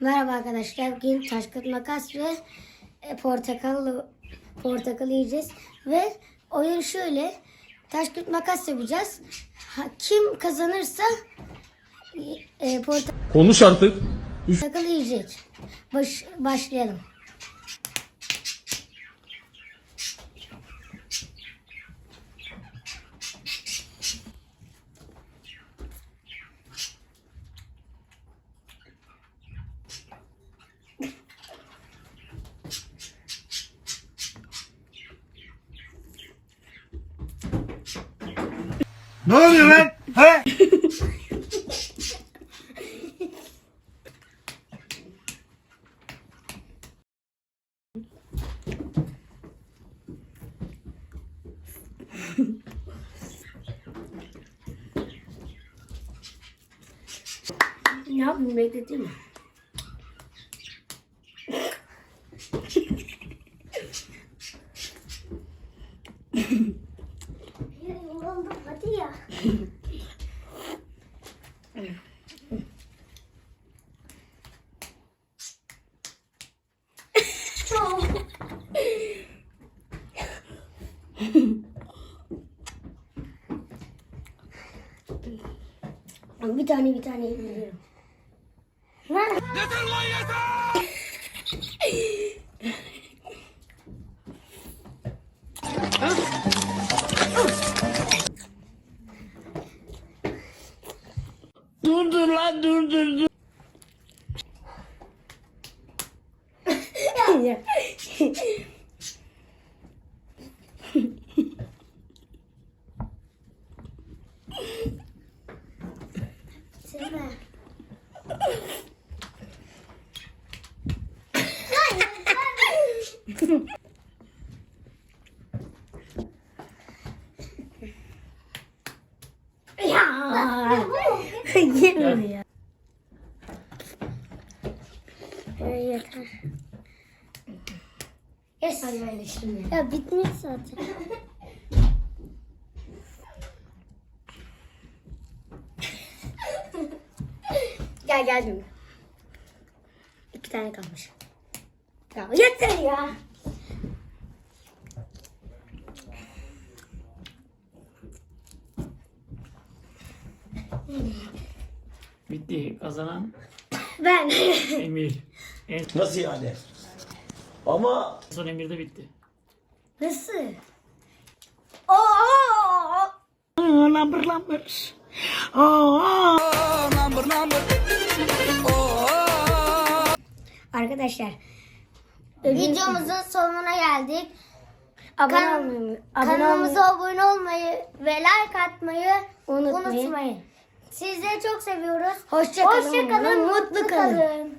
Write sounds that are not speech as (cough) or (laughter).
Merhaba arkadaşlar. Bugün taş kağıt makas ve e, portakal portakal yiyeceğiz. Ve oyun şöyle. Taş kağıt makas yapacağız. Ha, kim kazanırsa e, Konuş artık. portakal yiyecek. Baş, başlayalım. Ne oluyor lan? He? Ne yapayım bekleteyim mi? Yoruldum hadi ya. Çok. bir tane bir tane yiyorum. Yeter lan yeter! (laughs) Durdur lan durdur dur. Ya. Evet, yeter. Yes. Hadi yerleştim ya. Ya bitmiş zaten. gel geldim. İki tane kalmış. Ya yeter ya. Bitti. Kazanan Ben. Emir. En Nasıl yani? Ama son Emir'de bitti. Nasıl? Oo! number number. number number. Arkadaşlar videomuzun sonuna geldik. Abone Kan- olmayı, abone olmayı Kanalımıza abone olmayı ve like atmayı unutmayın. unutmayın. Sizleri çok seviyoruz. Hoşça kalın. Hoşça kalın, Mutlu kalın. kalın.